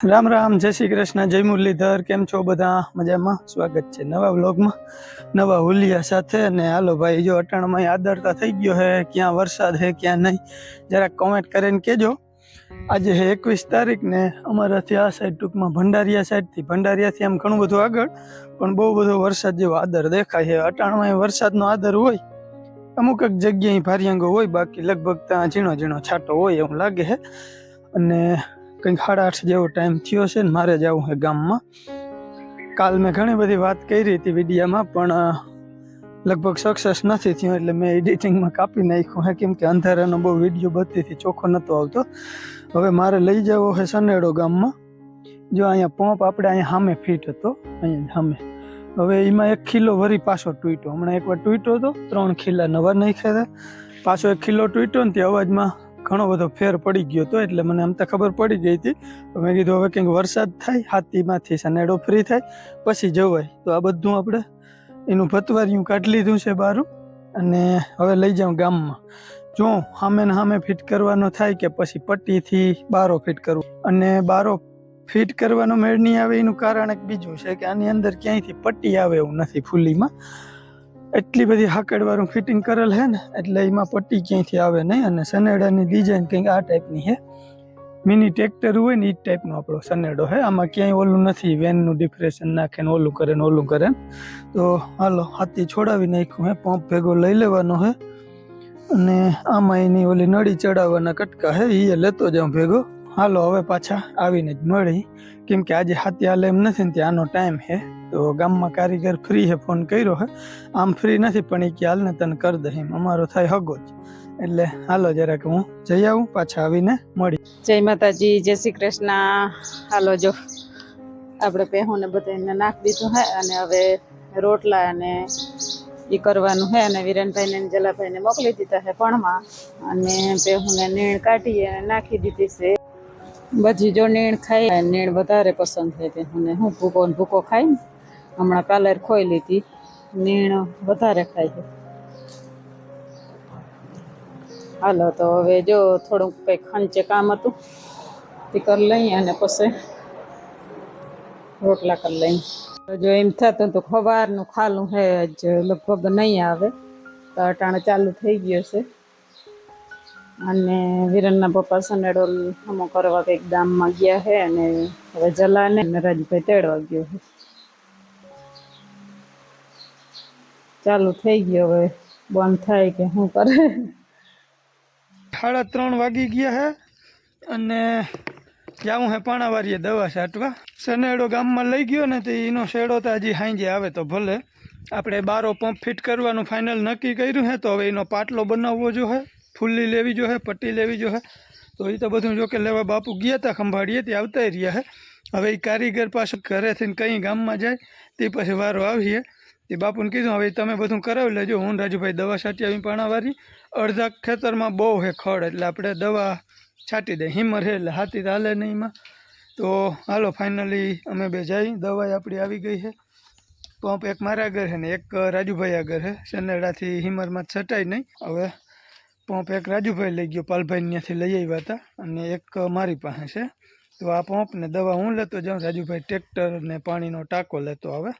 રામ રામ, જય શ્રી કૃષ્ણ, જય મુરલીધર, કેમ છો બધા? મજામાં? સ્વાગત છે નવા વ્લોગમાં. નવા હુલિયા સાથે અને હાલો ભાઈ, જો અટાણમાં આદરતા થઈ ગયો હે, ક્યાં વરસાદ હે, ક્યાં નહીં, જરાક કોમેન્ટ કરીને કહેજો. આજે હે એકવીસ તારીખ ને અમારાથી આ સાઈડ ટૂંકમાં ભંડારિયા સાઈડથી ભંડારિયાથી આમ ઘણું બધું આગળ, પણ બહુ બધો વરસાદ જેવો આદર દેખાય છે. અટાણમાં વરસાદનો આદર હોય, અમુક એક જગ્યાએ ભારિયાંગો હોય, બાકી લગભગ ત્યાં ઝીણો ઝીણો છાંટો હોય એવું લાગે છે. અને કંઈક સાડા આઠ જેવો ટાઈમ થયો છે ને મારે જવું છે ગામમાં. કાલ મેં ઘણી બધી વાત કરી હતી વિડીયામાં, પણ લગભગ સક્સેસ નથી થયું એટલે મેં એડિટિંગમાં કાપી નાખ્યું હે કેમ કે અંધારાનો બહુ વીડિયો બત્તીથી ચોખ્ખો નહોતો આવતો. હવે મારે લઈ જવો છે સનેડો ગામમાં. જો અહીંયા પંપ આપણે અહીંયા સામે ફિટ હતો, અહીંયા સામે. હવે એમાં એક ખીલો વરી પાછો તૂટ્યો. હમણાં એકવાર તૂટ્યો હતો ત્રણ ખીલા નવા નાખ્યા હતા પાછો એક ખીલો તૂટ્યો ને તે અવાજમાં ઘણો બધો ફેર પડી ગયો હતો એટલે મને આમ તો ખબર પડી ગઈ હતી. તો મેં કીધું હવે કંઈક વરસાદ થાય, હાથીમાંથી સનેડો ફ્રી થાય, પછી જવાય. તો આ બધું આપણે એનું ભતવારિયું કાઢી લીધું છે બારું અને હવે લઈ જાઉં ગામમાં. જો સામે ને સામે ફિટ કરવાનો થાય કે પછી પટ્ટીથી બારો ફિટ કરવું. અને બારો ફિટ કરવાનો મેળ નહીં આવે એનું કારણ એક બીજું છે કે આની અંદર ક્યાંયથી પટ્ટી આવે એવું નથી ફૂલીમાં. એટલી બધી હાકડવાળું ફિટિંગ કરેલ છે ને, એટલે એમાં પટ્ટી ક્યાંયથી આવે નહીં અને સનેડાની ડિઝાઇન કંઈક આ ટાઈપની છે મિની ટ્રેક્ટર હોય ને એ ટાઈપનો આપણો સનેડો છે આમાં ક્યાંય ઓલું નથી વેનનું ડિફ્રેશન નાખે ને ઓલું કરે ને ઓલું કરે. તો હાલો હાથી છોડાવી નાખ્યું હે પંપ ભેગો લઈ લેવાનો હે. અને આમાં એની ઓલી નળી ચડાવવાના કટકા હે એ લેતો જાઉં ભેગો. હાલો, હવે પાછા આવીને જ મળી કેમ કે આજે હાથી હાલે એમ નથી ને, ત્યાં આનો ટાઈમ છે તો ગામમાં કારીગર ફ્રી હે, ફોન કર્યો હે. આમ ફ્રી નથી, પણ એ કે હાલને તને કરી દે એમ. અમારો થાય હગો જ. એટલે હાલો જરાક હું જઈ આવું, પાછા આવીને મળી. જય માતાજી, જય શ્રી કૃષ્ણ. હાલો જો, આપણે પહેહોને બધાને નાખી દીધું હે, અને હવે રોટલા અને એ કરવાનું હે, અને વિરેનભાઈને ને જલાભાઈને મોકલી દીધા છે પણમાં અને પેહુને નીણ કાઢી અને નાખી દીધી છે. બધી જો નીણ ખાઈ નીણ વધારે પસંદ થાય તે હું ભૂકો ભૂકો ખાઈ ને હમણાં કાલર ખોઈ લીધી નીણ વધારે ખાય છે. હાલો, તો હવે જો થોડુંક કંઈક ખંચે કામ હતું, તે કરી લઈએ અને પછી રોટલા કરી લઈએ. જો એમ થતું તો ખવારનું ખાલું હે જ લગભગ નહીં આવે, તો અટાણે ચાલુ થઈ ગયો છે. અને વિરનના પપ્પા સનેડોલ અમો કરવા કંઈક ગામમાં ગયા છે અને હવે જલાને રાજભાઈ તેડવા ગયો છે. ચાલુ થઈ ગયો હવે. બંધ થાય કે શું કરે? સાડા ત્રણ વાગી ગયા હે અને જાઉં હે પાણાવારીએ દવા છાંટવા. સનેડો ગામમાં લઈ ગયો ને તો એનો શેડો તો હજી હાંજે આવે તો ભલે. આપણે બારો પંપ ફિટ કરવાનું ફાઇનલ નક્કી કર્યું હે તો હવે એનો પાટલો બનાવવો જો હે. ફૂલ્લી લેવી જો હે, પટ્ટી લેવી જો હે. તો એ તો બધું જોકે લેવા બાપુ ગયા હતા ખંભાળીએ, તે આવતા રહ્યા હે. હવે એ કારીગર પાસે ઘરેથી કંઈ ગામમાં જાય તે પછી વારો આવીએ. તે બાપુને કીધું, હવે તમે બધું કરાવી લેજો. હું રાજુભાઈ દવા છાંટી આવી પાણાવારી. અડધા ખેતરમાં બહુ હે ખડ, એટલે આપણે દવા છાંટી દઈએ હિમર હે, એટલે હાથી હાલે નહીં એમાં. તો હાલો ફાઇનલી અમે બે જઈ દવા આપણી આવી ગઈ છે. પંપ એક મારા આગળ છે ને એક રાજુભાઈ આગળ છે. સનેડાથી હિમરમાં છટાય નહીં. હવે પંપ એક રાજુભાઈ લઈ ગયો પાલભાઈ ત્યાંથી લઈ આવ્યા હતા. અને એક મારી પાસે છે. તો આ પંપ ને દવા હું લેતો જાઉં, રાજુભાઈ ટ્રેક્ટર ને પાણીનો ટાંકો લેતો આવે.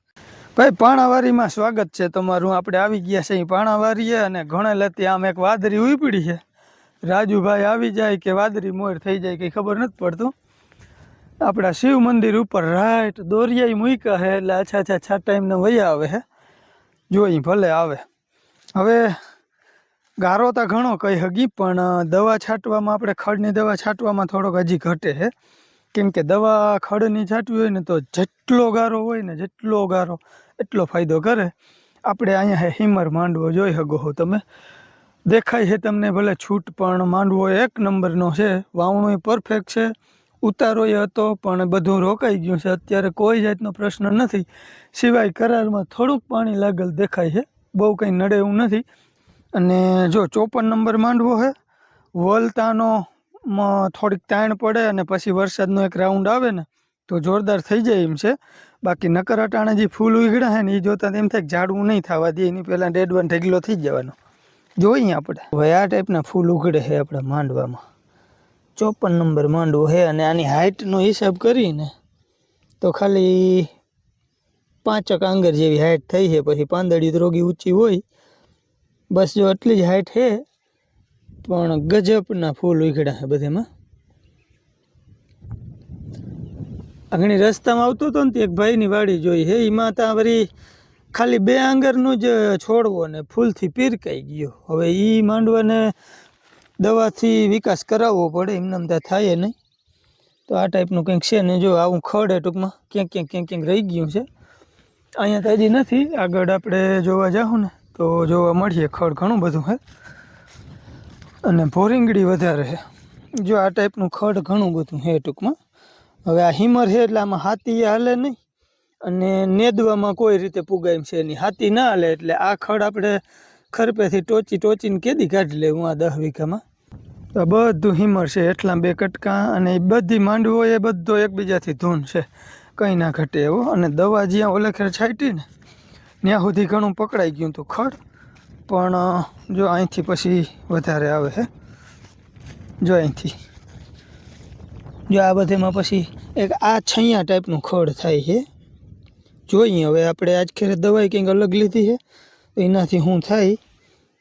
ભાઈ, પાણાવારીમાં સ્વાગત છે તમારું. આપણે આવી ગયા છે અહીં પાણાવારીએ અને ઘણે લેતી આમ એક વાદરી ઉપડી છે. રાજુભાઈ આવી જાય કે વાદરી મોર થઈ જાય કંઈ ખબર નથી પડતું. આપણા શિવ મંદિર ઉપર રાઈટ દોરિયાઈ મૂક્યા છે એટલે આછા આછા છા ટાઈમને વયા આવે છે જોઈ ભલે આવે. હવે ગારો તો ઘણો કહી હગી, પણ દવા છાંટવામાં, આપણે ખડની દવા છાંટવામાં થોડોક હજી ઘટે છે કેમ કે દવા ખડની છાંટવી હોય ને તો જેટલો ગારો હોય ને જેટલો ગારો એટલો ફાયદો કરે? આપણે અહીંયા હિમર માંડવો જોઈ શકો હો તમે. દેખાય છે તમને ભલે છૂટ, પણ માંડવો એક નંબરનો છે. વાવણો પરફેક્ટ છે. ઉતારો એ હતો, પણ બધું રોકાઈ ગયું છે. અત્યારે કોઈ જાતનો પ્રશ્ન નથી. સિવાય કરારમાં થોડુંક પાણી લાગેલ દેખાય છે. બહુ કંઈ નડે એવું નથી. અને જો ચોપન નંબર માંડવો છે વલતાનો થોડીક તાણ પડે અને પછી વરસાદનો એક રાઉન્ડ આવે ને, તો જોરદાર થઈ જાય એમ છે. બાકી નકર અટાણે જે ફૂલ ઉગડ્યા છે ને એ જોતા એમ થાય કે ઝાડવું નહીં થવા દે, એની પહેલાં ડેડવાન ઢગલો થઈ જવાનો. જોઈએ આપણે. હવે આ ટાઈપના ફૂલ ઉઘડે છે આપણા માંડવામાં. ચોપન નંબર માંડવો છે અને આની હાઇટનો હિસાબ કરીને તો ખાલી પાંચક આંગર જેવી હાઇટ થઈ છે પછી પાંદડી રોગી ઊંચી હોય. બસ જો એટલી જ હાઇટ છે પણ ગજબના ફૂલ ઉઘડ્યા છે બધેમાં. આગળ રસ્તામાં આવતો હતો ને તે એક ભાઈની વાડી જોઈ. હે, એમાં ત્યાં વળી ખાલી બે આંગરનું જ છોડવો ને ફૂલથી પીરકાઈ ગયો. હવે એ માંડવાને દવાથી વિકાસ કરાવવો પડે, એમને એમ ત્યાં થાય નહીં. તો આ ટાઈપનું કંઈક છે ને, જો આવું ખડ એ ટૂંકમાં, ક્યાંક ક્યાંક ક્યાંક ક્યાંક રહી ગયું છે. અહીંયા તો હજી નથી, આગળ આપણે જોવા જાઉં ને, તો જોવા મળીએ ખડ ઘણું બધું હે. અને ભોરીંગડી વધારે છે જો આ ટાઈપનું ખડ ઘણું બધું છે ટૂંકમાં. હવે આ હિમર છે એટલે આમાં હાથી હાલે નહીં. અને નેદવામાં કોઈ રીતે પુગાય છે નહીં. હાથી ના હાલે એટલે આ ખડ આપણે ખરપેથી ટોચી ટોચીને કેદી કાઢી લેવું આ દસ વીઘામાં. તો બધું હિમર છે એટલા બે કટકા અને બધી માંડવો એ બધો એકબીજાથી ધૂન છે. કંઈ ના ઘટે એવો. અને દવા જ્યાં ઓલેખેર છાંટી ને, ત્યાં સુધી ઘણું પકડાઈ ગયું હતું ખડ. પણ જો અહીંથી પછી વધારે આવે છે જો અહીંથી. જો આ બધેમાં પછી એક આ છૈયા ટાઈપનું ખડ થાય છે. જોઈએ હવે આપણે આજ ખેરે દવાઈ કંઈક અલગ લીધી છે, તો એનાથી હું થાય?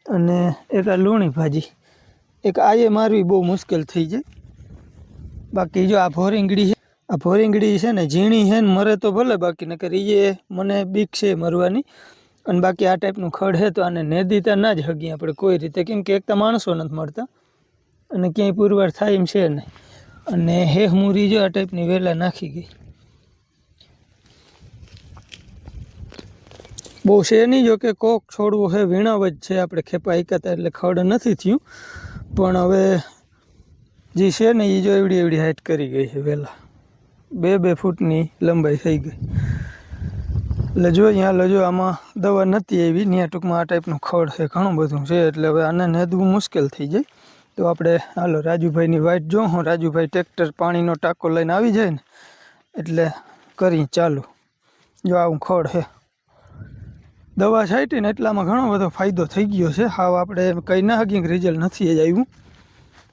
અને એક આ લૂણી ભાજી, એક આયે મારવી બહુ મુશ્કેલ થઈ જાય. બાકી જો આ ભોરીંગડી છે, આ ભોરીંગડી છે ને, ઝીણી છે ને, મરે તો ભલે બાકી, નકર એ મને બીક છે મરવાની. અને બાકી આ ટાઈપનું ખડ છે તો આને નેદીતા ના જ હગી આપણે કોઈ રીતે, કેમ કે એક તો માણસો નથી મળતા. અને ક્યાંય પુરવાર થાય એમ છે નહીં. અને હે હું જો આ ટાઈપની વેલા નાખી ગઈ. બહુ છે નહીં જો કે કોક છોડવું હે વીણાવ જ છે, આપણે ખેપા એકાતા એટલે ખડ નથી થયું. પણ હવે જે છે ને એ જો એવડી એવડી હાઈટ કરી ગઈ છે વહેલા બે બે ફૂટની લંબાઈ થઈ ગઈ. એટલે જો અહીંયા લજો આમાં દવા નથી આવી ત્યાં ટૂંકમાં આ ટાઈપનું ખડ છે, ઘણું બધું છે, એટલે હવે આને નેદવું મુશ્કેલ થઈ જાય. તો આપણે, હાલો, રાજુભાઈની વાઇટ જો, હું રાજુભાઈ ટ્રેક્ટર પાણીનો ટાંકો લઈને આવી જાય ને, એટલે કરી ચાલુ. જો આવું ખડ છે દવા છાંટી ને એટલામાં ઘણો બધો ફાયદો થઈ ગયો છે. હાવ આપણે કંઈ ના હગી રિઝલ્ટ નથી જ આવ્યું.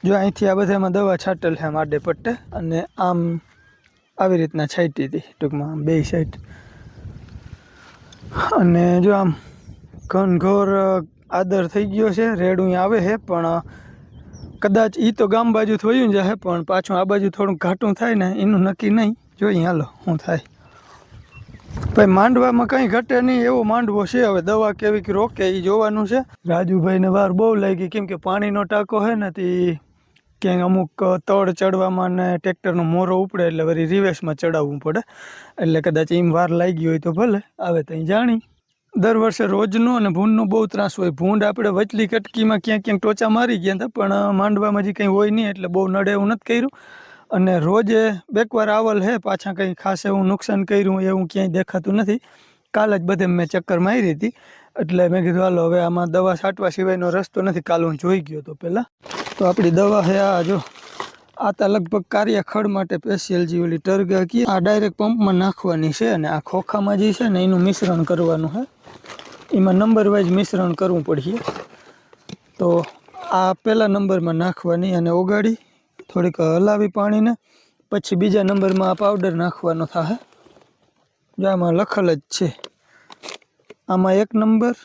જો અહીંથી આ બધામાં દવા છાંટેલ છે માડે પટ્ટે, અને આમ આવી રીતના છાંટી હતી, ટૂંકમાં બે સાઈડ અને જો આમ ઘનઘોર આદર થઈ ગયો છે. રેડું આવે છે, પણ કદાચ એ તો ગામ બાજુ થયું જ હે, પણ પાછું આ બાજુ થોડું ઘાટું થાય ને, એનું નક્કી નહીં. જોઈએ હાલો શું થાય. ભાઈ, માંડવામાં કંઈ ઘટે નહીં, એવો માંડવો છે. હવે દવા કેવી કે રોકે એ જોવાનું છે. રાજુભાઈને વાર બહુ લાગી, કેમ કે પાણીનો ટાંકો છે ને, તે ક્યાંક અમુક તળ ચડવામાં ને ટ્રેક્ટરનો મોરો ઉપડે એટલે વળી રિવેસમાં ચડાવવું પડે. એટલે કદાચ એમ વાર લાગી હોય તો ભલે, આવે ત્યાં જાણી. દર વર્ષે રોજનો અને ભૂંડનો બહુ ત્રાસ હોય. ભૂંડ આપણે વચલી કટકીમાં ક્યાંક ક્યાંક ટોચા મારી ગયા હતા, પણ માંડવામાં હજી કંઈ હોય નહીં, એટલે બહુ નડે એવું નથી કર્યું. અને રોજે બેકવાર આવલ હે, પાછા કંઈ ખાસ એવું નુકસાન કર્યું એવું ક્યાંય દેખાતું નથી. કાલ જ બધે મેં ચક્કર મારી હતી, એટલે મેં કીધું, હાલો, હવે આમાં દવા છાંટવા સિવાયનો રસ્તો નથી. કાલ હું જોઈ ગયો તો પહેલાં. તો આપણી દવા હે આ, જો, આ તો લગભગ કાર્ય ખડ માટે સ્પેશિયલ જે ઓલી ટર્ગા કી આ ડાયરેક્ટ પંપમાં નાખવાની છે અને આ ખોખામાં જે છે ને એનું મિશ્રણ કરવાનું છે એમાં નંબર વાઇઝ મિશ્રણ કરવું પડશે. તો આ પહેલા નંબરમાં નાખવાની અને ઓગાળી, થોડીક હલાવી પાણીને, પછી બીજા નંબરમાં આ પાવડર નાખવાનો થાય જો આમાં લખેલ જ છે. આમાં એક નંબર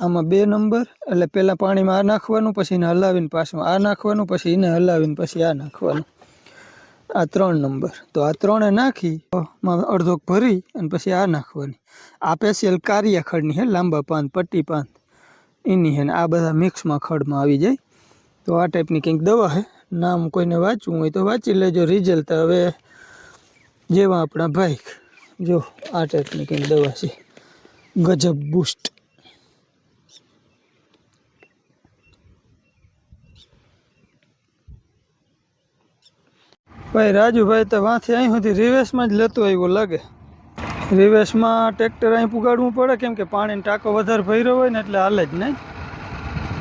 આમાં બે નંબર એટલે પહેલાં પાણીમાં આ નાખવાનું, પછી એને હલાવીને પાછું આ નાખવાનું, પછી એને હલાવીને પછી આ નાખવાનું. આ ત્રણ નંબર. તો આ ત્રણે નાખી અડધો ભરી અને પછી આ નાખવાની. આ સ્પેશિયલ કારિયા ખડની હે, લાંબા પાન પટ્ટી પાન એની હે ને આ બધા મિક્સમાં ખડમાં આવી જાય. તો આ ટાઈપની કંઈક દવા છે નામ કોઈને વાંચવું હોય તો વાંચી લેજો રિઝલ્ટ હવે જેવા આપણા ભાઈ. જો આ ટાઈપની કંઈક દવા છે. ગજબ બુસ્ટ ભાઈ, રાજુભાઈ તો વાંથી અહીં સુધી રિવેસમાં જ લેતો આવ્યો લાગે. રિવેસમાં ટ્રેક્ટર અહીં પુગાડવું પડે, કેમ કે પાણીનો ટાંકો વધારે ભર્યો હોય ને એટલે હાલે જ નહીં.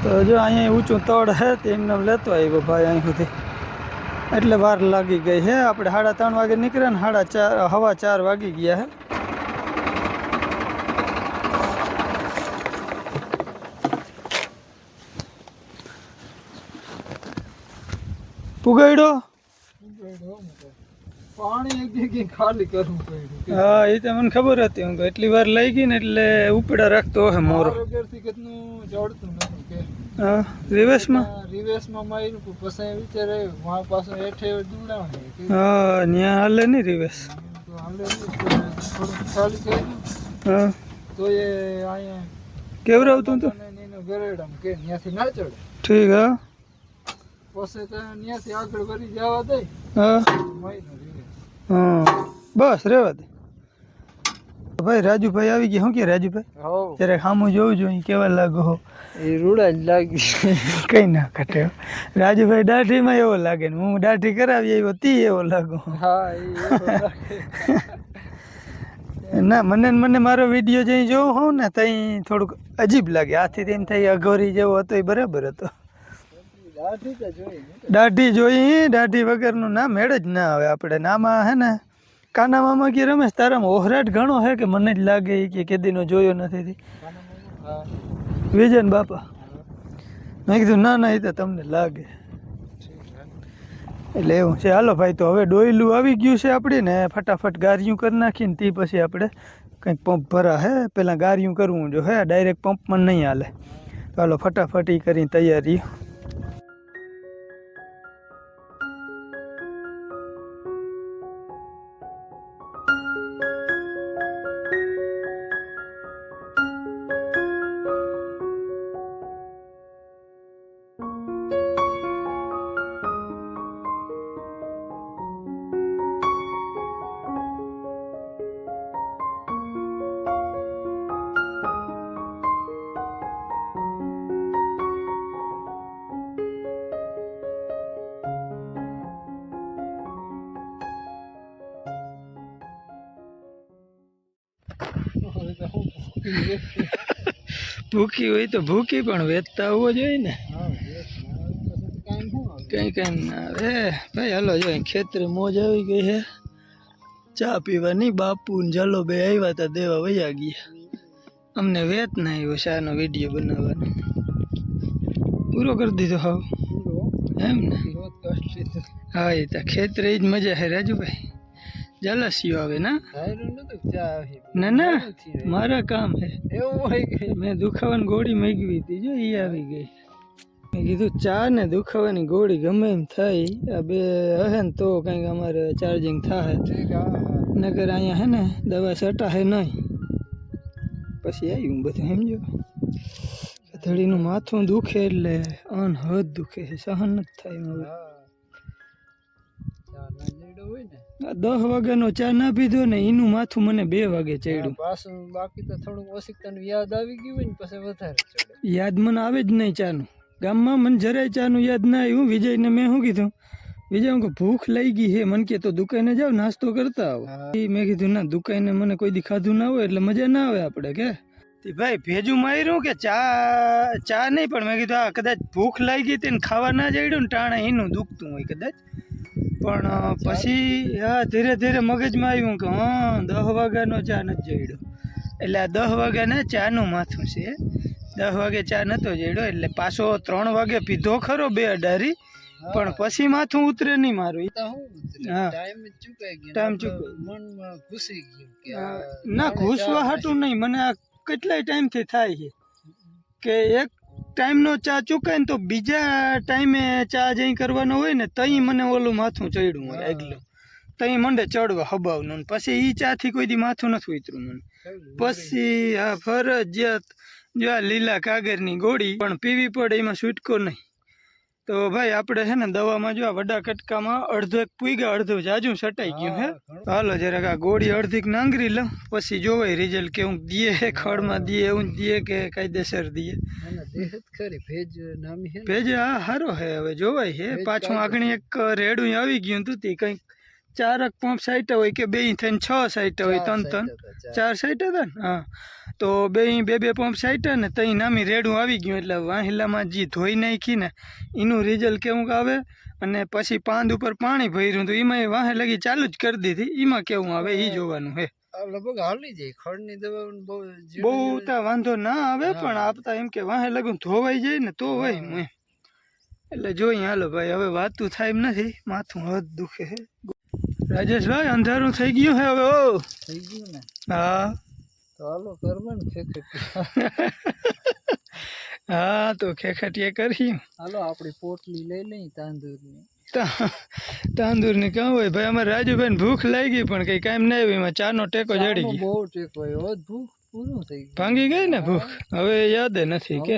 તો જો અહીંયા ઊંચું તળ હે તે એમને લેતો આવ્યો ભાઈ અહીં સુધી. એટલે વાર લાગી ગઈ છે આપણે સાડા ત્રણ વાગે નીકળ્યા ને સાડા ચાર, હવા ચાર વાગી ગયા હે. પુગાડ્યો? પાણી એક જગ્યાએ ખાલી કરવું પડ્યું. હા એ તો મને ખબર હતી. હું એટલી વાર લઈ ગઈ ને એટલે ઉપડા રાખતો હે મોરો. આરોગ્યથી કેટલું જડતું નથી કે. હા રિવર્સમાં રિવેશમાં માર્યું પણ પછી વિચારે મારા પાસે હેઠે દુડાવે હા ત્યાં હાલે નહીં થોડુંક ખાલી કર્યું હા. તો એ અહીંયા કેવરાવતું તું? ગરેડામ કે ત્યાંથી ના ચડે. ઠીક હા. પછી તો ત્યાંથી આગળ કરી જવા દે. હા. રિવેશ. હા. બસ રેવા દે. ભાઈ રાજુભાઈ આવી ગયા. શું કે રાજુભાઈ? હો. ત્યારે સામું જોઉં જોઈએ કેવા લાગો હો? એ રૂડા જ લાગી. કઈ ના કટે રાજુભાઈ દાઢીમાં એવો લાગે ને હું દાઢી કરાવી આવ્યો તી એવો લાગો હા. ના મને મને મારો વીડિયો જઈ જોવો હોઉં ને તઈ થોડુંક અજીબ લાગે. આથી તેમ થઈ અઘોરી જેવો હતો એ બરાબર હતો. દાઢી જોઈ દાઢી વગરનું ના મેળ જ ના આવે. આપણે નામાં હે ને કાના મામા કે રમેશ તારામાં ઓહરાટ ઘણો હે કે મને જ લાગે કે કેદીનો જોયો નથી વિજયન બાપા. મેં કીધું ના ના એ તો તમને લાગે. એટલે એવું છે. હાલો ભાઈ તો હવે ડોયલું આવી ગયું છે આપણી ને ફટાફટ ગારિયું કરી નાખીને તે પછી આપણે કંઈક પંપ ભરા હે. પહેલાં ગારિયું કરવું જો હે ડાયરેક્ટ પંપમાં નહીં હાલે. તો હાલો ફટાફટ એ કરીને તૈયારી ભૂખી હોય તો ભૂખી પણ વેચતા હોવો જોઈએ ને. કંઈ કાંઈ ના આવે. ભાઈ હાલો જો ખેતરે મોજ આવી ગઈ છે ચા પીવાની બાપુ ને જલો બે આવ્યા તા દેવા વયા ગયા. અમને વેત ના આવ્યો શાનો વીડિયો બનાવવાનો. પૂરો કરી દીધો હાવ. એમ ને. હા એ તો ખેતરે જ મજા છે રાજુભાઈ. જલસ્યો આવે ના? ના ના મારા કામ હે. એવું હોય કે? મેં દુખાવાની ગોળી મેગવી હતી જો એ આવી ગઈ. મેં કીધું ચા ને દુખાવાની ગોળી ગમે એમ થાય આ બે હે ને તો કંઈક અમારે ચાર્જિંગ થાય. હા, હા. નગર અહીંયા હે ને દવા સટાહે નહીં. પછી આવ્યું બધું સમજો? કથળીનું માથું દુખે એટલે અનહદ દુખે છે સહન જ થાય હવે. દસ વાગ્યાનો ચા ના પીધો ને એનું માથું મને બે વાગે ચડ્યું. પાછું બાકી તો થોડુંક તને યાદ આવી ગયું હોય ને પછી વધારે ચડે. યાદ મને આવે જ નહીં ચાનું. ગામમાં મને જરાય ચાનું યાદ ના આવ્યું. વિજયને મેં શું કીધું? વિજય હું કહું, ભૂખ લઈ ગઈ હે મને કે તો દુકાને જાવ નાસ્તો કરતા આવો. એ મેં કીધું ના દુકાને મને કોઈ દી ખાધું ના હોય એટલે મજા ના આવે આપણે કે? ભાઈ ભેજું માર્યું કે ચા ચા નહીં પણ મેં કીધું આ કદાચ ભૂખ લાગી હતી ને ખાવા ના જડ્યું ને ટાણે એનું દુખતું હોય કદાચ. પણ પછી હા ધીરે ધીરે મગજમાં આવ્યું કે હા દહ વાગ્યાનો ચા નથી જોઈડો એટલે આ દસ વાગ્યાના ચાનું માથું છે. દસ વાગે ચા નહોતો જોઈડો એટલે પાછો ત્રણ વાગે પીધો ખરો બે અઢારી પણ પછી માથું ઉતરે નહીં મારું. ટાઈમ ચૂકાઈ ને ઘૂસવા હાટું નહીં. મને આ કેટલાય ટાઈમથી થાય છે કે એક ટાઈમનો ચા ચૂકાય ને તો બીજા ટાઈમે ચા જઈ કરવાનો હોય ને તઈ મને ઓલું માથું ચડ્યું હોય આગલું તઈ મંડે ચડવા હબાવનું ને પછી એ ચાથી કોઈ દી માથું નથી ઉતર્યું મને. પછી આ ફરજિયાત જો આ લીલા કાગળની ગોળી પણ પીવી પડે એમાં છૂટકો નહીં. તો ભાઈ આપણે છે ને દવામાં જો આ વડા કટકામાં અડધો એક પૂગ્યા અડધો જાજુ સટાઈ ગયું હે. હાલો જરાક આ ગોળી અડધીક નાંગરી લઉં પછી જોવાય રિઝલ્ટ કેવું દીએ ખડમાં દીએ એવું દીએ કે કાયદેસર દીએ ભેજ હે સારો હે હવે જોવાય હે. પાછું આગળ એક રેડું આવી ગયું હતું તે કંઈક ચારક પંપ સાઈટ હોય કે બે થઈને છ સાઈટ હોય ત્રણ ત્રણ. ચાર. સાઈટ હતા ને? હા. તો બે બે બે પંપ સાઈટ ને તઈ નામી રેડું આવી ગયું એટલે વાહિલામાં જે ધોઈ નાખી ને એનું રિઝલ્ટ કેવું આવે? અને પછી પાંદ ઉપર પાણી ભર્યું તો એમાં વાહે લગી ચાલુ જ કરી દીધી. એમાં કેવું આવે? એ જોવાનું હે. લગભગ હાલી જાય. ખડની દવા બહુ તા વાંધો ના આવે પણ આપતા એમ કે વાહે લગું ધોવાઈ જાય ને તો હોય હું. એટલે જોઈએ હાલો ભાઈ હવે વાતું થાય એમ નથી. માથું હદ દુખે રાજેશભાઈ અંધારું થઈ ગયું હે હવે ઓ. થઈ ગયું ને? હા. તો હાલો ને ખેખેટી. હા તો ખેખટીએ કરી હાલો આપણી પોટલી લઈ લઈ તાંદૂરની. તાંદુરની કાં હોય? ભાઈ અમારે રાજુભાઈ ભૂખ લાગી પણ કઈ કામ નહીં આવ્યું એમાં ચાનો ટેકો જડી ગયો. બહુ ટેકો ભૂખ પૂરું થઈ ગયું. ભાંગી ગઈ ને ભૂખ? હવે યાદ નથી કે?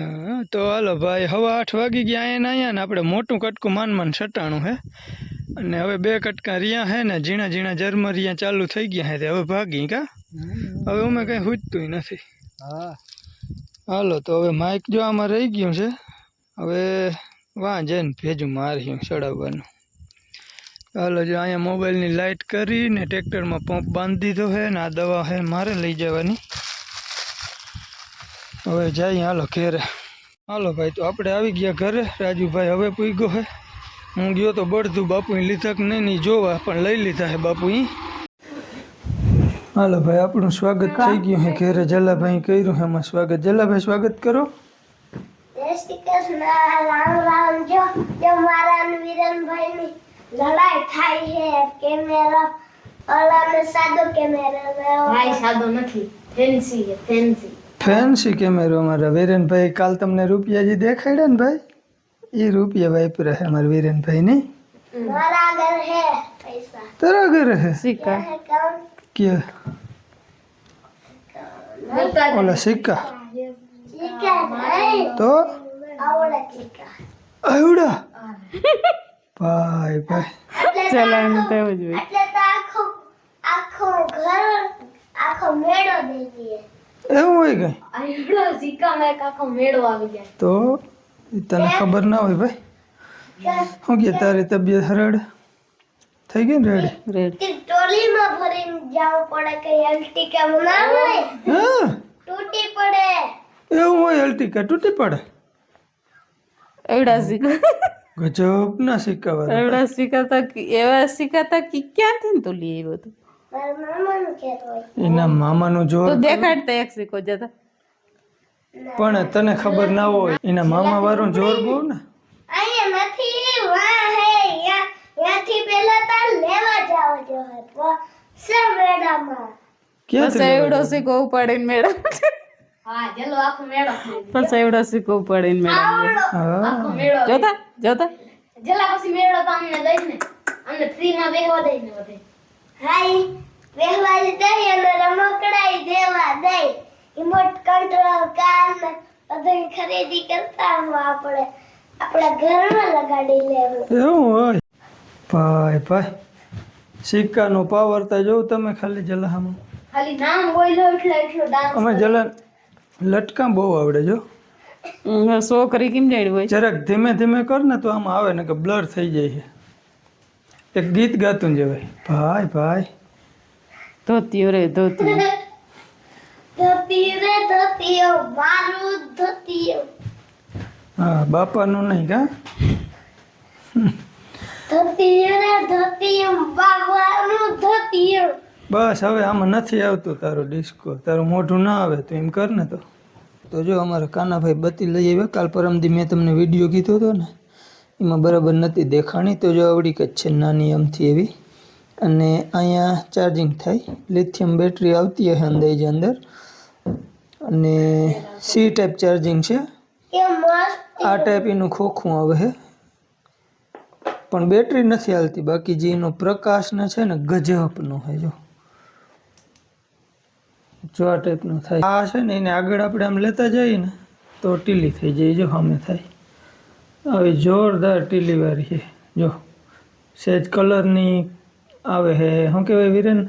હા? તો હાલો ભાઈ હવા આઠ વાગી ગયા અહીંયા અહીંયા ને આપણે મોટું કટકું માન માન સટાણું હે. અને હવે બે કટકા રહ્યા હે ને ઝીણા ઝીણા જરમરિયા ચાલુ થઈ ગયા હે તે હવે ભાગી કા? હવે અમે કંઈ હુજતું નથી. હા. હાલો તો હવે માઇક જો આમાં રહી ગયું છે હવે વાં જઈને ભેજું માર્યું ચડાવવાનું. હાલો જો અહીંયા મોબાઈલની લાઇટ કરી ને ટ્રેક્ટરમાં પંપ બાંધી દીધો છે ને આ દવા છે મારે લઈ જવાની. હવે જઈએ, હાલો ઘેરે. હાલો ભાઈ, તો આપણે આવી ગયા ઘરે. રાજુભાઈ હવે પૂગ્યો છે. હું ગયો તો બળધું બાપુ લીધા કે નહીં નહીં જોવા, પણ લઈ લીધા છે બાપુ હાલો ભાઈ, આપણું સ્વાગત થઈ ગયું છે ઘેરે. જલાભાઈ કર્યું છે એમાં સ્વાગત. જલાભાઈ, સ્વાગત કરો. જય શ્રી કૃષ્ણ. રામ રામ. જો જો મારા અને વિરનભાઈની લડાઈ થાય છે કેમેરા ઓલાનો સાદો કેમેરો ભાઈ સાદો નથી ફેન્સી છે ફેન્સી ફેન્સી કેમેરો અમારા વીરેનભાઈ કાલ તમને રૂપિયા જે દેખાડ્યા ને ભાઈ એ રૂપિયા વાપર્યા છે અમારા વીરેનભાઈ ની. મારા આગળ હે પૈસા. તારા ઘરે હે? સિક્કા. કે ઓલા સિક્કા. સિક્કા નહીં તો? આવડા સિક્કા. આવડા? ભાઈ ભાઈ ચલાવવાનું તો એવું જ હોય એટલે તો આખો આખો ઘર આખો મેળો દઈ દઈએ. એવું હોય કઈ આયડો સિક્કામાં એક આખો મેળો આવી જાય. તો ઈ તને ખબર ના હોય ભાઈ? શું કે તારી તબિયત હરડ? થઈ ગઈ ને રેડી? રેડ. તે ટોલીમાં ભરીને જવું પડે કઈ હલટી કામ ના હોય? હા. તૂટી પડે. એવું હોય અલ્ટિકા તૂટી પડે? એવડા સિક્કા ગજબ ના સિક્કા એવડા શીખાતા એવા શીખાતા કે ક્યાંથી ને તું લઈ આવ્યો તું? એના મામાનું જોર. તો દેખાડતા એક શીખો જતા પણ તને ખબર ના હોય એના મામા વાળું જોર બહુ ને? અહીંયા નથી વાહ હે યા ત્યાંથી પહેલા તાર લેવા જાવ જો સે મેડામાં ક્યાં એવડો ઉપાડીને મેળવ હા. આખો મેળો જોતા જોતા. જલા પછી મેળો તો અમને દઈ ને અમને ફ્રીમાં બેહવા દઈ ને બધે. હાય બેહવા દઈ અને રમકડાઈ દેવા દઈ. રિમોટ કંટ્રોલ કાર ને બધે ખરીદી કરતા હું આપણે આપણા ઘરમાં લગાડી લેવું એવું હોય? ભાઈ ભાઈ. સિક્કાનો પાવર તો જોઉં તમે ખાલી જલાહામાં. ખાલી નામ બોલ્યો એટલે એટલો ડાન્સ અમે જલા લટકા બહુ આવડે જો શો કરી કેમ જાય હોય? જરાક ધીમે ધીમે કર ને તો આમાં આવે ને કે બ્લર થઈ જાય છે. એક ગીત ગાતું જવાય. ભાઈ ભાઈ. ધોતિયો રે ધોતિયો. રે મારું હા બાપાનું નહીં કા? ધોતિયો રે ધોતિયો બાવાનું ધોતીઓ બસ, હવે આમાં નથી આવતું તારું ડિસ્કો તારું મોઢું ના આવે તો એમ કર ને તો. તો જો અમારા કાનાભાઈ બત્તી લઈ આવ્યા. કાલ પરમદી મેં તમને વીડિયો કીધો હતો ને, એમાં બરાબર નથી દેખાણી. તો જો આવડી જ છે નાની આમથી એવી. અને અહીંયા ચાર્જિંગ થાય. લિથિયમ બેટરી આવતી હશે અંદાજે અંદર. અને સી ટાઈપ ચાર્જિંગ છે. આ ટાઈપ એનું ખોખું આવે છે. પણ બેટરી નથી હાલતી. બાકી જે એનો પ્રકાશ ને છે ને, ગજબનો છે જો. જો આ ટાઈપનું થાય. આ છે ને એને આગળ આપણે આમ લેતા જઈએ ને તો ટીલી થઈ જાય જો સામે થાય. આવી જોરદાર ટીલી વાળી છે. જો સેજ કલરની આવે છે. શું કહેવાય વિરેન?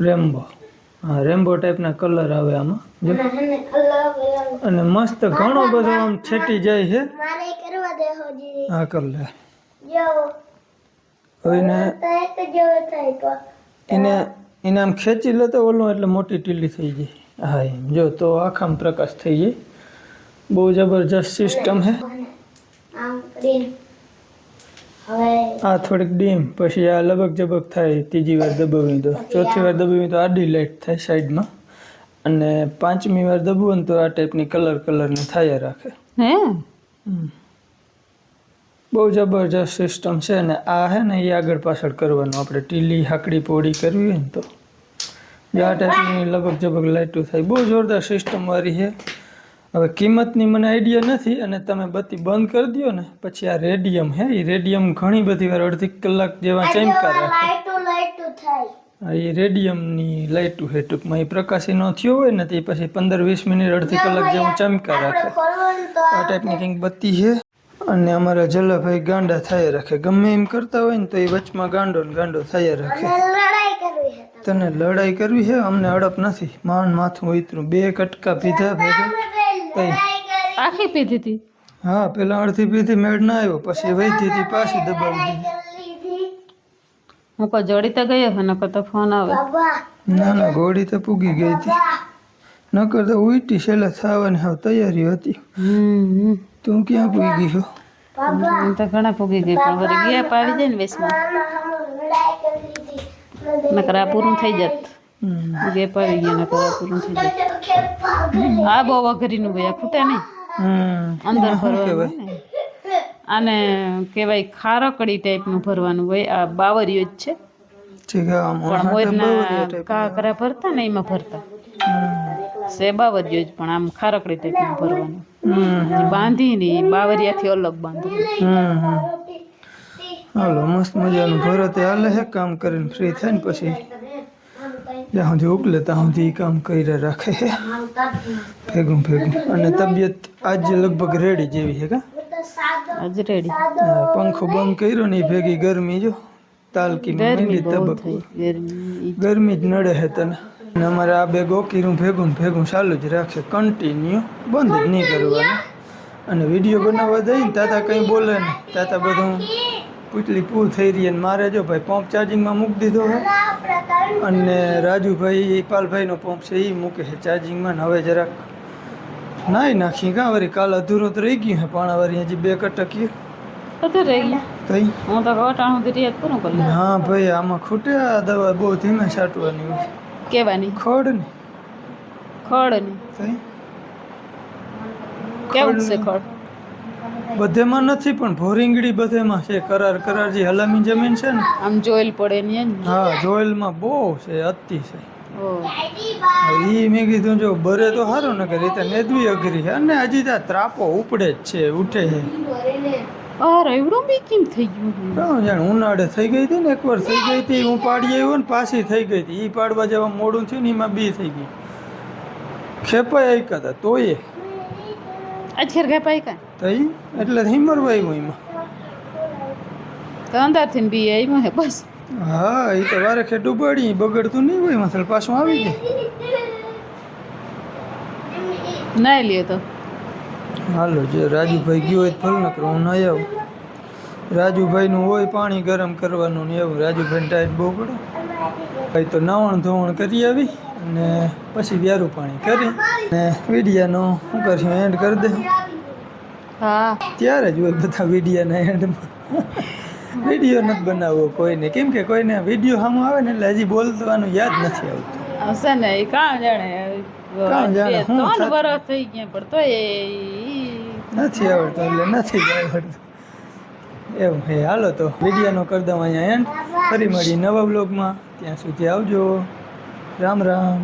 રેમ્બો. હા રેમ્બો ટાઈપના કલર આવે આમાં. જો. અને મસ્ત ઘણો બધો આમ છેટી જાય છે. હા કર લે. હવે એને જેવો એને આમ ખેંચી લે તો ઓલું એટલે મોટી ટીલી થઈ જાય હા એમ. જો તો આખામાં પ્રકાશ થઈ જાય બહુ જબરજસ્ત સિસ્ટમ હે. આ થોડીક ડીમ પછી આ લબક જબક થાય ત્રીજી વાર દબાવી તો ચોથી વાર દબાવી તો આડી લાઇટ થાય સાઈડમાં. અને પાંચમી વાર દબાવો ને તો આ ટાઈપની કલર કલરની થાય રાખે. હે. બહુ જબરજસ્ત સિસ્ટમ છે ને આ હે ને એ આગળ પાછળ કરવાનું. આપણે ટીલી હાકડી પોડી કરવી હોય ને તો. જે આ ટાઈપની લગભગ જબગ લાઇટું થાય. બહુ જોરદાર સિસ્ટમ વાળી છે. હવે કિંમતની મને આઈડિયા નથી અને તમે બત્તી બંધ કરી દો ને પછી આ રેડિયમ હે એ રેડિયમ ઘણી બધી વાર અડધી કલાક જેવા ચમકા રાખે એ રેડિયમની લાઇટું હે ટૂંકમાં. એ પ્રકાશી ન થયો હોય ને તે પછી પંદર વીસ મિનિટ અડધી કલાક જેવું ચમકા રાખે આ ટાઈપની કંઈક બત્તી છે. અને અમારા જલાભાઈ ગાંડા થયા રાખે. ગમે એમ કરતા હોય ને તો એ વચમાં ગાંડો ને ગાંડો થયા રાખે. તને લડાઈ કરવી છે? અમને અડપ નથી. માન માથું ઉતરું બે કટકા પીધા આખી પીધી હતી હા પેલા અડધી પીધી મેળ ના આવ્યો. પછી વૈધી હતી પાછી દબાવી દીધી હું કોઈ જોડી તો ગયો છે નકર તો ફોન આવે. ના ના ગોળી તો પૂગી ગઈ હતી નકર તો ઉઈટી છેલ્લે થવાની હાવ તૈયારી હતી. હમ. તું ક્યાં પૂગી છો? બાબા હું તો ઘણા પૂગી ગઈ પણ વળી ગયા પાડી જાય ને વેસમાં. નકર આ પૂરું થઈ જત. ગેપ આવી ગયા નકર આ પૂરું થઈ જાત. આ બહુ અઘરીનું ભાઈ ખૂટે નહીં. હમ. અંદર ભરવાનું કહેવાય? ને. આને કહેવાય ખારકડી ટાઈપનું ભરવાનું હોય આ બાવરીઓ જ છે. છે, પણ મોરના કાકરા ભરતા ને એમાં ભરતા. હમ. સે બાવરીઓ જ પણ આમ ખારકડી ટાઈપનું ભરવાનું. હમ. જે બાંધીને બાવરિયાથી અલગ બાંધી. હાલો મસ્ત મજાનું ભરત હાલે છે કામ કરીને ફ્રી થાય ને પછી. જ્યાં સુધી ઉકલે ત્યાં સુધી કામ કરી રાખે છે. ભેગું ભેગું. અને તબિયત આજે લગભગ રેડી જેવી છે કા? આજ રેડી હા, પંખો બંધ કર્યો ને ભેગી ગરમી જો. તાલકી થઈ ગરમી ગરમી જ નડે છે તને. અને અમારે આ બે ગોકીરું ભેગું ભેગું ચાલુ જ રાખશે. કન્ટિન્યુ બંધ જ નહીં કરવાનું. અને વીડિયો બનાવવા દઈ ને તાતા કંઈ બોલે ને તાતા બધું પૂટલી પૂર થઈ રહી અને મારે જો ભાઈ પંપ ચાર્જિંગમાં મૂકી દીધો છે. અને રાજુભાઈ પાલભાઈનો પંપ છે એ મૂકે છે ચાર્જિંગમાં ને હવે જરાક નાઈ નાખી. કાં વળી કાલ અધૂરો તો રહી ગયું છે પણ વળી હજી બે કટકીએ બધું રહી ગયા? તઈ? હું તો કટાણ સુધી રિયાદ પૂરું કરી હા ભાઈ આમાં ખૂટે આ દવા બહુ ધીમે છાંટવાની હોય. કેવાની ખડ ને ખડ ને કેવું છે ખડ? બધેમાં નથી પણ ભોરીંગડી બધેમાં છે. કરાર કરાર જે હલામી જમીન છે ને? આમ જોઈલ પડે ને. હા જોયેલમાં બહુ છે અતિ છે. ઈ મેં કીધું જો બરે તો સારું ને કે રીતે નેદવી અઘરી છે. અને હજી ત્યાં ત્રાપો ઉપડે જ છે ઉઠે છે. અરે એવડું બી કેમ થઈ ગયું કાં જાણે ઉનાળે થઈ ગઈ હતી ને એકવાર થઈ ગઈ હતી હું પાડી આવ્યો ને પાછી થઈ ગઈ હતી. એ પાડવા જેવા મોડું થયું ને એમાં બી થઈ ગઈ ખેપાય આવ્યા હતા તોય. અચ્છા ખેપાઈ કા થઈ એટલે હિમરવા આવ્યું એમાં. તો અંદરથી ને બી આવ્યો હે બસ. હા એ તો વારે ખે ડૂબાડી બગડતું નહીં હોય મસલ પાછું આવી જાય નાઈ લે તો. હાલો જે રાજુભાઈ ગયો હોય ભલ નકર હું નહીં આવું. રાજુભાઈનું હોય પાણી ગરમ કરવાનું ને એવું. રાજુભાઈ ટાઈટ બહુ પડે. ભાઈ તો નાવણ ધોવણ કરી આવી અને પછી વ્યારું પાણી કરી ને વિડિયાનો શું કરશું એન્ડ કરી દે. હા. ત્યારે જ હોય બધા વિડીયાના એન્ડમાં વીડિયો નથી બનાવવો કોઈને. કેમ કે કોઈને વીડિયો સામો આવે ને એટલે હજી બોલવાનું યાદ નથી આવતું. હશે ને એ કાં જાણે, ત્રણ વર્ષ થઈ ગયા પણ તો એ નથી આવડતું એટલે નથી આવડતું. એવું હે, હાલો તો વિડીયોનો કરી અહીંયા એન્ડ ફરી મળી નવા બ્લોગમાં ત્યાં સુધી આવજો. રામ રામ.